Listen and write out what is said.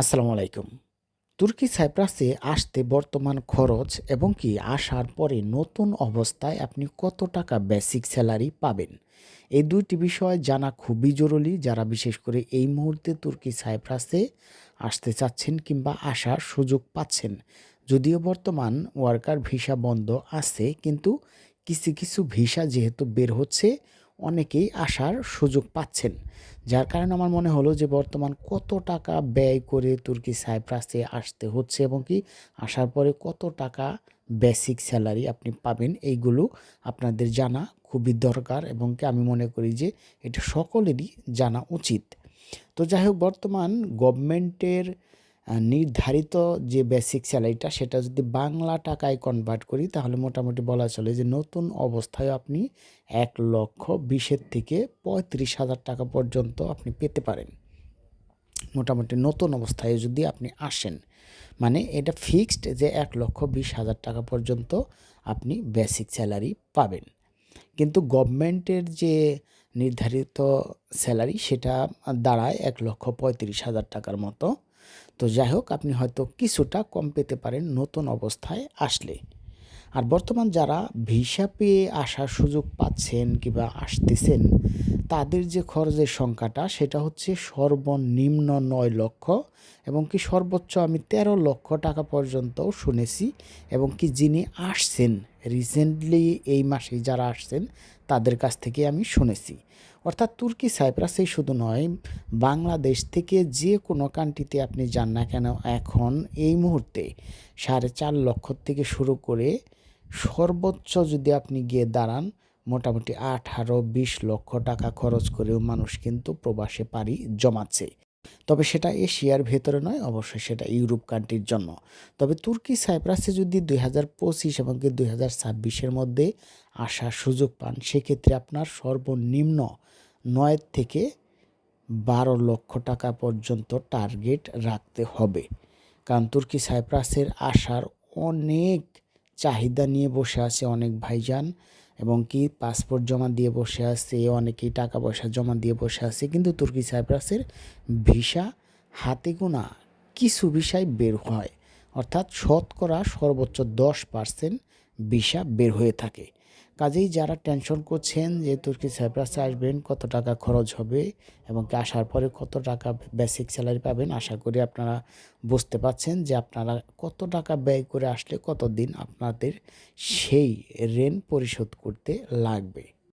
আসসালামু আলাইকুম। তুর্কি সাইপ্রাসে আসতে বর্তমান খরচ এবং কি আসার পরে নতুন অবস্থায় আপনি কত টাকা বেসিক স্যালারি পাবেন? এই দুইটি বিষয় জানা খুবই জরুরি যারা বিশেষ করে এই মুহূর্তে তুর্কি সাইপ্রাসে আসতে চাচ্ছেন কিংবা আসার সুযোগ পাচ্ছেন। যদিও বর্তমান ওয়ার্কার ভিসা বন্ধ আছে, কিন্তু কিছু কিছু ভিসা যেহেতু বের হচ্ছে অনেকেই আসার সুযোগ পাচ্ছেন। যার কারণে আমার মনে হলো যে বর্তমান কত টাকা ব্যয় করে তুর্কি সাইপ্রাসে আসতে হচ্ছে এবং কি আসার পরে কত টাকা বেসিক স্যালারি আপনি পাবেন, এইগুলো আপনাদের জানা খুবই দরকার এবং কি আমি মনে করি যে এটা সকলেরই জানা উচিত। তো যাই হোক, বর্তমান গভর্নমেন্টের নির্ধারিত যে বেসিক স্যালারিটা সেটা যদি বাংলা টাকায় কনভার্ট করি, তাহলে মোটামুটি বলা চলে যে নতুন অবস্থায় আপনি এক লক্ষ বিশের থেকে পঁয়ত্রিশ হাজার টাকা পর্যন্ত আপনি পেতে পারেন। মোটামুটি নতুন অবস্থায় যদি আপনি আসেন মানে এটা ফিক্সড যে এক লক্ষ বিশ হাজার টাকা পর্যন্ত আপনি বেসিক স্যালারি পাবেন। কিন্তু গভর্নমেন্টের যে নির্ধারিত স্যালারি সেটা দাঁড়ায় এক লক্ষ পঁয়ত্রিশ হাজার টাকার মতো। তো যাই হোক, আপনি হয়তো কিছুটা কম পেতে পারেন নতুন অবস্থায় আসলে। আর বর্তমান যারা ভিসা পেয়ে আসার সুযোগ পাচ্ছেন কিংবা আসতেছেন তাদের যে খরচের সংখ্যাটা, সেটা হচ্ছে সর্বনিম্ন নয় লক্ষ এবং কি সর্বোচ্চ আমি তেরো লক্ষ টাকা পর্যন্ত শুনেছি এবং কি যিনি আসছেন রিসেন্টলি এই মাসে যারা আসছেন, তাদের কাছ থেকে আমি শুনেছি। অর্থাৎ তুর্কি সাইপ্রাসেই শুধু নয়, বাংলাদেশ থেকে যে কোনো কান্ট্রিতে আপনি যান না কেন, এখন এই মুহূর্তে সাড়ে চার লক্ষ থেকে শুরু করে সর্বোচ্চ যদি আপনি গিয়ে দাঁড়ান মোটামুটি আঠারো, বিশ লক্ষ টাকা খরচ করেও মানুষ কিন্তু প্রবাসে পাড়ি জমাচ্ছে। তবে সেটা এশিয়ার ভেতরে নয়, অবশ্যই সেটা ইউরোপ কান্ট্রির জন্য। তবে তুর্কি সাইপ্রাসে যদি দুই হাজার পঁচিশ এবং দুই হাজার ছাব্বিশের মধ্যে আসার সুযোগ পান, সেক্ষেত্রে আপনার সর্বনিম্ন নয় থেকে বারো লক্ষ টাকা পর্যন্ত টার্গেট রাখতে হবে। কারণ তুর্কি সাইপ্রাসের আসার অনেক চাহিদা নিয়ে বসে আছে অনেক ভাইজান। এবং কি পাসপোর্ট জমা দিয়ে বসে আছে, অনেকেই টাকা পয়সা জমা দিয়ে বসে আছে, কিন্তু তুর্কি সাইপ্রাসের ভিসা হাতে গোনা কিছু ভিসায় বের হয়। অর্থাৎ শতকরা সর্বোচ্চ দশ পার্সেন্ট ভিসা বের হয়ে থাকে। কাজেই যারা টেনশন করছেন যে তুর্কি সাইপ্রাসে আসবেন, কত টাকা খরচ হবে এবং আসার পরে কত টাকা বেসিক স্যালারি পাবেন, আশা করি আপনারা বুঝতে পাচ্ছেন যে আপনারা কত টাকা ব্যয় করে আসলে কত দিন আপনাদের সেই ঋণ পরিশোধ করতে লাগবে।